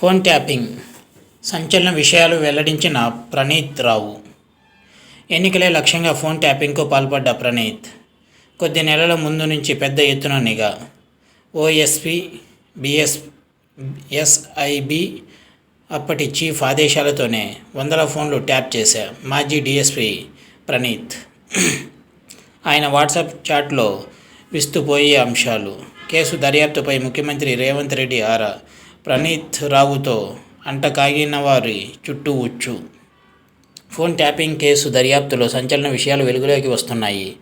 Phone tapping. సంచలన విషయాలు వెల్లడించిన ప్రణీత్ రావు. ఎన్నికలే లక్ష్యంగా ఫోన్ ట్యాపింగ్కు పాల్పడ్డ ప్రణీత్. కొద్ది నెలల ముందు నుంచి పెద్ద ఎత్తున నిఘా. ఓఎస్పి బిఎస్ ఎస్ఐబి అప్పటి చీఫ్ ఆదేశాలతోనే వందల ఫోన్లు ట్యాప్ చేశా మాజీ డిఎస్పి ప్రణీత్. ఆయన వాట్సాప్ చాట్లో విస్తుపోయే అంశాలు. కేసు దర్యాప్తుపై ముఖ్యమంత్రి రేవంత్ రెడ్డి ఆరా ప్రణీత్ రావుతో అంటకాగిన వారి చుట్టూ ఉచ్చు ఫోన్ ట్యాపింగ్ కేసు దర్యాప్తులో సంచలన విషయాలు వెలుగులోకి వస్తున్నాయి.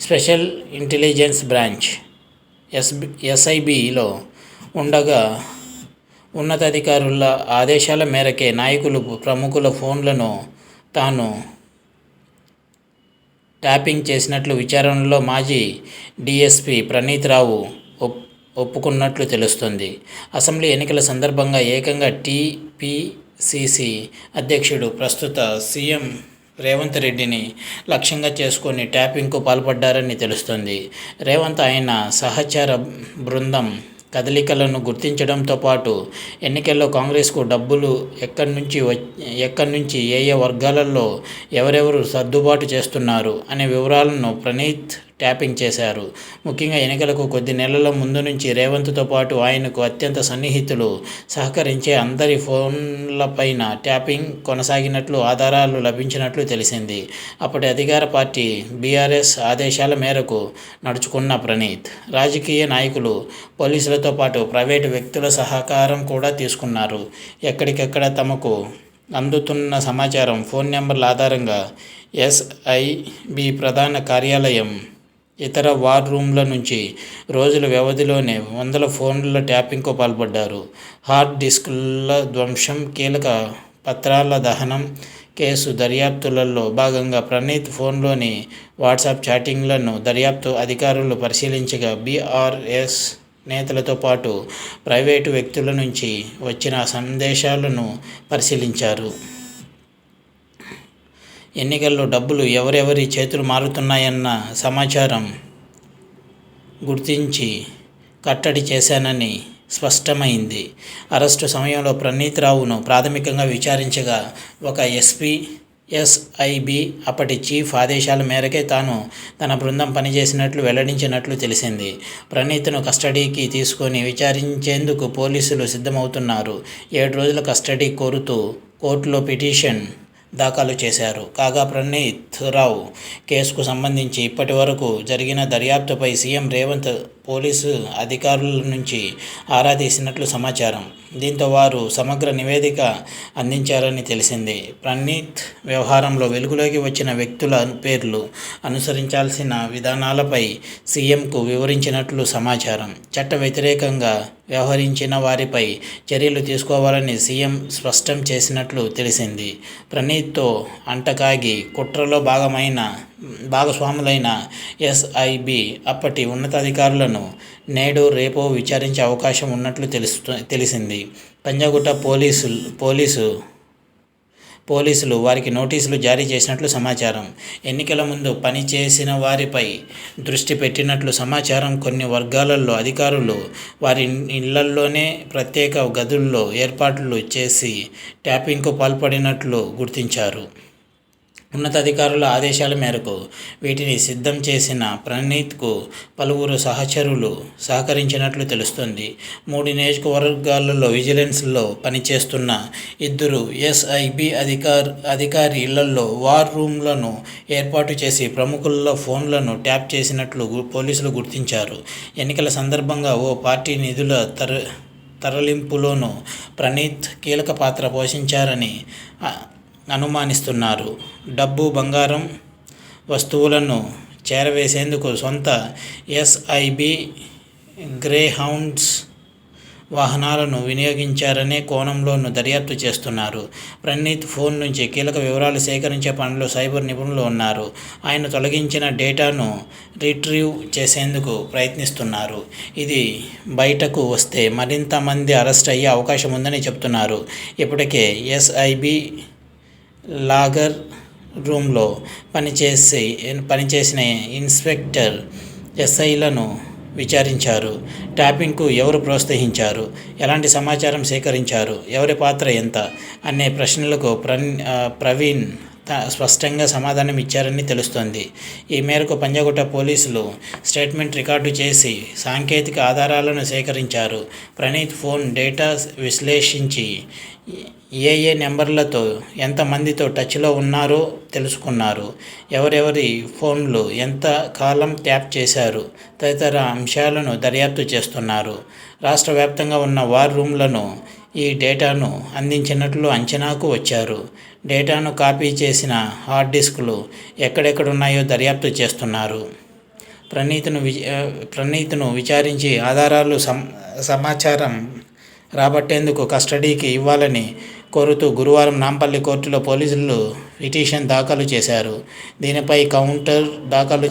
స్పెషల్ ఇంటెలిజెన్స్ బ్రాంచ్ ఎస్బి ఎస్ఐబిలో ఉండగా ఉన్నతాధికారుల ఆదేశాల మేరకే నాయకులు ప్రముఖుల ఫోన్లను తాను ట్యాపింగ్ చేసినట్లు విచారణలో మాజీ డీఎస్పీ ప్రణీత్ రావు ఒప్పుకున్నట్లు తెలుస్తుంది. అసెంబ్లీ ఎన్నికల సందర్భంగా ఏకంగా టీపీసీసీ అధ్యక్షుడు ప్రస్తుత సీఎం రేవంత్ రెడ్డిని లక్ష్యంగా చేసుకొని ట్యాపింగ్కు పాల్పడ్డారని తెలుస్తుంది. రేవంత్ ఆయన సహచర బృందం కదలికలను గుర్తించడంతో పాటు ఎన్నికల్లో కాంగ్రెస్కు డబ్బులు ఎక్కడి నుంచి ఎక్కడి నుంచి ఏ ఏ వర్గాలలో ఎవరెవరు సర్దుబాటు చేస్తున్నారు అనే వివరాలను ప్రణీత్ ట్యాపింగ్ చేశారు. ముఖ్యంగా ఎన్నికలకు కొద్ది నెలల ముందు నుంచి రేవంత్తో పాటు ఆయనకు అత్యంత సన్నిహితులు సహకరించే అందరి ఫోన్లపైన ట్యాపింగ్ కొనసాగినట్లు ఆధారాలు లభించినట్లు తెలిసింది. అప్పటి అధికార పార్టీ బీఆర్ఎస్ ఆదేశాల మేరకు నడుచుకున్న ప్రణీత్ రాజకీయ నాయకులు పోలీసులతో పాటు ప్రైవేటు వ్యక్తుల సహకారం కూడా తీసుకున్నారు. ఎక్కడికెక్కడ తమకు అందుతున్న సమాచారం ఫోన్ నెంబర్ల ఆధారంగా ఎస్ఐబి ప్రధాన కార్యాలయం ఇతర వార్ రూమ్ల నుంచి రోజుల వ్యవధిలోనే వందల ఫోన్ల ట్యాపింగ్కు పాల్పడ్డారు. హార్డ్ డిస్కుల ధ్వంసం కీలక పత్రాల దహనం కేసు దర్యాప్తులలో భాగంగా ప్రణీత్ ఫోన్లోని వాట్సాప్ చాటింగ్లను దర్యాప్తు అధికారులు పరిశీలించగా బీఆర్ఎస్ నేతలతో పాటు ప్రైవేటు వ్యక్తుల నుంచి వచ్చిన సందేశాలను పరిశీలించారు. ఎన్నికల్లో డబ్బులు ఎవరెవరి చేతులు మారుతున్నాయన్న సమాచారం గుర్తించి కట్టడి చేశానని స్పష్టమైంది. అరెస్టు సమయంలో ప్రణీత్ రావును ప్రాథమికంగా విచారించగా ఒక ఎస్పీ ఎస్ఐబి అప్పటి చీఫ్ ఆదేశాల మేరకే తాను తన బృందం పనిచేసినట్లు వెల్లడించినట్లు తెలిసింది. ప్రణీత్ను కస్టడీకి తీసుకొని విచారించేందుకు పోలీసులు సిద్ధమవుతున్నారు. ఏడు రోజుల కస్టడీ కోరుతూ కోర్టులో పిటిషన్ దాఖలు చేశారు. కాగా ప్రణీత్ రావు కేసుకు సంబంధించి ఇప్పటి వరకు జరిగిన దర్యాప్తుపై సీఎం రేవంత్ పోలీసు అధికారుల నుంచి ఆరా తీసినట్లు సమాచారం. దీంతో వారు సమగ్ర నివేదిక అందించారని తెలిసింది. ప్రణీత్ వ్యవహారంలో వెలుగులోకి వచ్చిన వ్యక్తుల పేర్లు అనుసరించాల్సిన విధానాలపై సీఎంకు వివరించినట్లు సమాచారం. చట్ట వ్యతిరేకంగా వ్యవహరించిన వారిపై చర్యలు తీసుకోవాలని సీఎం స్పష్టం చేసినట్లు తెలిసింది. ప్రణీత్తో అంటకాగి కుట్రలో భాగమైన భాగస్వాములైన ఎస్ఐబి అప్పటి ఉన్నతాధికారులను నేడు రేపో విచారించే అవకాశం ఉన్నట్లు తెలుస్తు తెలిసింది. పంజాగుట్ట పోలీసు పోలీసు పోలీసులు వారికి నోటీసులు జారీ చేసినట్లు సమాచారం. ఎన్నికల ముందు పనిచేసిన వారిపై దృష్టి పెట్టినట్లు సమాచారం కొన్ని వర్గాలలో అధికారులు వారి ఇళ్ళల్లోనే ప్రత్యేక గదుల్లో ఏర్పాట్లు చేసి ట్యాపింగ్కు పాల్పడినట్లు గుర్తించారు. ఉన్నతాధికారుల ఆదేశాల మేరకు వీటిని సిద్ధం చేసిన ప్రణీత్కు పలువురు సహచరులు సహకరించినట్లు తెలుస్తుంది. మూడు నియోజకవర్గాలలో విజిలెన్స్లో పనిచేస్తున్న ఇద్దరు ఎస్ఐబి అధికార్ అధికారి ఇళ్ళలో వార్ రూమ్లను ఏర్పాటు చేసి ప్రముఖుల ఫోన్లను ట్యాప్ చేసినట్లు పోలీసులు గుర్తించారు. ఎన్నికల సందర్భంగా ఓ పార్టీ నిధుల తర తరలింపులోనూ ప్రణీత్ కీలక పాత్ర పోషించారని అనుమానిస్తున్నారు. డబ్బు బంగారం వస్తువులను చేరవేసేందుకు సొంత ఎస్ఐబి గ్రేహౌండ్స్ వాహనాలను వినియోగించారనే కోణంలోనూ దర్యాప్తు చేస్తున్నారు. ప్రణీత్ ఫోన్ నుంచి కీలక వివరాలు సేకరించే పనిలో సైబర్ నిపుణులు ఉన్నారు. ఆయన తొలగించిన డేటాను రిట్రీవ్ చేసేందుకు ప్రయత్నిస్తున్నారు. ఇది బయటకు వస్తే మరింత మంది అరెస్ట్ అయ్యే అవకాశం ఉందని చెప్తున్నారు. ఇప్పటికే ఎస్ఐబి లాగర్ రూమ్లో పనిచేసి పనిచేసిన ఇన్స్పెక్టర్ ఎస్ఐలను విచారించారు. ట్యాపింగ్కు ఎవరు ప్రోత్సహించారు? ఎలాంటి సమాచారం సేకరించారు? ఎవరి పాత్ర ఎంత? అనే ప్రశ్నలకు ప్రన్ ప్రవీణ్ స్పష్టంగా సమాధానం ఇచ్చారని తెలుస్తోంది. ఈ మేరకు పంజాగుట్ట పోలీసులు స్టేట్మెంట్ రికార్డు చేసి సాంకేతిక ఆధారాలను సేకరించారు. ప్రణీత్ ఫోన్ డేటా విశ్లేషించి ఏ ఏ నెంబర్లతో ఎంతమందితో టచ్లో ఉన్నారో తెలుసుకున్నారు. ఎవరెవరి ఫోన్లు ఎంత కాలం ట్యాప్ చేశారు తదితర అంశాలను దర్యాప్తు చేస్తున్నారు. రాష్ట్ర వ్యాప్తంగా ఉన్న వార్ రూమ్లను ఈ డేటాను అందించినట్లు అంచనాకు వచ్చారు. డేటాను కాపీ చేసిన హార్డ్ డిస్కులు ఎక్కడెక్కడున్నాయో దర్యాప్తు చేస్తున్నారు. ప్రణీత్ను విచ ప్రణీత్ను విచారించి ఆధారాలు సమ సమాచారం రాబట్టేందుకు కస్టడీకి ఇవ్వాలని కోరుతూ గురువారం నాంపల్లి కోర్టులో పోలీసులు పిటిషన్ దాఖలు చేశారు. దీనిపై కౌంటర్ దాఖలు